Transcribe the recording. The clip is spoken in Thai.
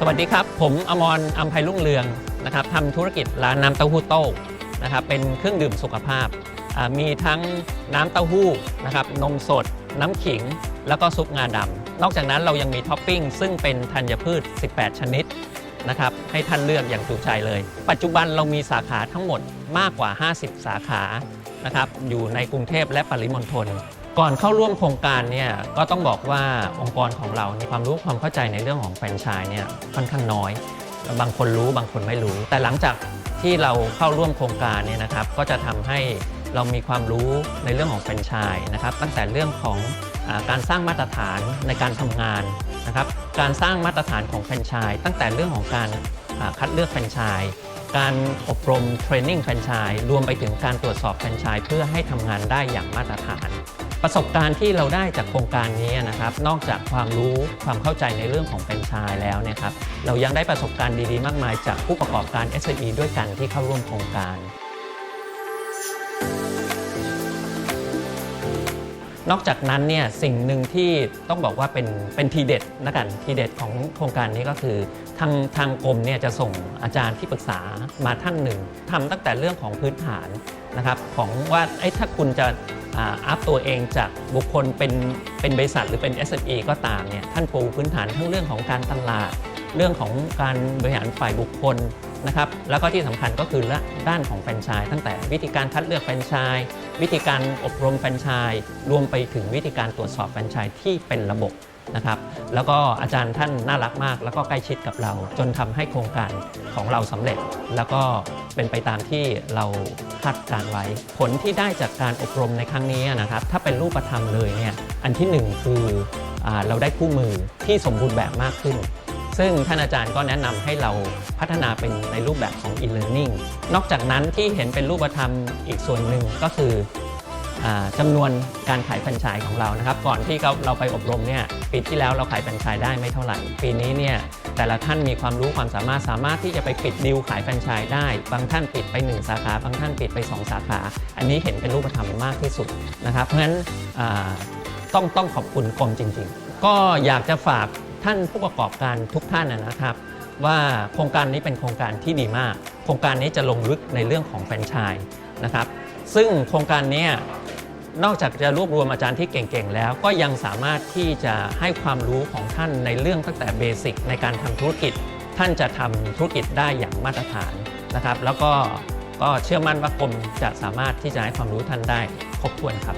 สวัสดีครับ ผมอมรอัมไพรุ่งเรืองนะครับทำธุรกิจร้านน้ำเต้าหู้โต้นะครับเป็นเครื่องดื่มสุขภาพ มีทั้งน้ำเต้าหู้นะครับนมสด น้ำขิง แล้วก็ซุปงาดำนอกจากนั้นเรายังมีท็อปปิ้ง ซึ่งเป็นธัญพืช 18 ชนิดนะครับให้ท่านเลือกอย่างจุใจเลย ปัจจุบันเรามีสาขาทั้งหมดมากกว่า 50 สาขานะครับอยู่ในกรุงเทพและปริมณฑล ก่อนเข้าร่วมโครงการเนี่ยก็ต้องบอกว่าองค์กรของเรามีความรู้ความเข้าใจในเรื่องของแฟรนไชส์เนี่ยค่อนข้างน้อย บางคนรู้บางคนไม่รู้ แต่หลังจากที่เราเข้าร่วมโครงการเนี่ยนะครับก็จะทำให้เรามีความรู้ในเรื่องของแฟรนไชส์นะครับตั้งแต่เรื่องของอการสร้างมาตรฐานในการทำงานนะครับการสร้างมาตรฐานของแฟรนไชส์ตั้งแต่เรื่องของการคัดเลือกแฟรนไชส์การอบรมเทรนนิ่งแฟรนไชส์รวมไปถึงการตรวจสอบแฟรนไชส์เพื่อให้ทำงานได้อย่างมาตรฐาน ประสบการณ์ที่เราได้จากโครงการนี้นะครับ นอกจากความรู้ความเข้าใจในเรื่องของแฟรนไชส์แล้วนะครับ เรายังได้ประสบการณ์ดีๆ มากมายจากผู้ประกอบการ SME ด้วยกันที่เข้าร่วมโครงการ นอกจากนั้นเนี่ยสิ่งหนึ่งที่ต้องบอกว่าเป็นเป็นทีเด็ดนะกันทีเด็ดของโครงการนี้ก็คือ ทางทางกรมเนี่ยจะส่งอาจารย์ที่ปรึกษามาท่านหนึ่งทำตั้งแต่เรื่องของพื้นฐานนะครับของว่าไอ้ถ้าคุณจะอัพตัวเองจากบุคคลเป็นเป็นบริษัทหรือเป็น SME ก็ตามเนี่ยท่านปูพื้นฐานทั้งเรื่องของการตลาด เรื่องของการบริหารฝ่ายบุคคลนะครับแล้วก็ที่สำคัญก็คือด้านของแฟรนไชส์ตั้งแต่วิธีการคัดเลือกแฟรนไชส์วิธีการอบรมแฟรนไชส์รวมไปถึงวิธีการตรวจสอบแฟรนไชส์ที่เป็นระบบนะครับแล้วก็อาจารย์ท่านน่ารักมาก แล้วก็ใกล้ชิดกับเรา จนทำให้โครงการของเราสำเร็จ แล้วก็เป็นไปตามที่เราคาดการไว้ ผลที่ได้จากการอบรมในครั้งนี้นะครับ ถ้าเป็นรูปธรรมเลยเนี่ยอันที่หนึ่งคืออเราได้คู่มือที่สมบูรณ์แบบมากขึ้น ซึ่งท่านอาจารย์ก็แนะนำให้เราพัฒนาเป็นในรูปแบบของ e-learning นอกจากนั้นที่เห็นเป็นรูปธรรมอีกส่วนหนึ่งก็คืออาจำนวนการขายแฟรนไชส์ของเรานะครับ ก่อนที่เราเราไปอบรมเนี่ยปีที่แล้วเราขายแฟรนไชส์ได้ไม่เท่าไหร่ ปีนี้เนี่ยแต่ละท่านมีความรู้ความสามารถสามารถที่จะไปปิดดิวขายแฟรนไชส์ได้ บางท่านปิดไป 1 สาขา บางท่านปิดไป 2 สาขา อันนี้เห็นเป็นรูปธรรมมากที่สุดนะครับ เพราะฉะนั้นต้องต้องขอบคุณกรมจริง ๆ ก็อยากจะฝาก ท่านผู้ประกอบการทุกท่านนะครับ ว่าโครงการนี้เป็นโครงการที่ดีมาก โครงการนี้จะลงลึกในเรื่องของแฟรนไชส์นะครับ ซึ่งโครงการนี้นอกจากจะรวบรวมอาจารย์ที่เก่งๆ แล้ว ก็ยังสามารถที่จะให้ความรู้ของท่านในเรื่องตั้งแต่เบสิกในการทำธุรกิจ ท่านจะทำธุรกิจได้อย่างมาตรฐานนะครับ แล้วก็ก็เชื่อมั่นว่ากรมจะสามารถที่จะให้ความรู้ท่านได้ครบถ้วนครับ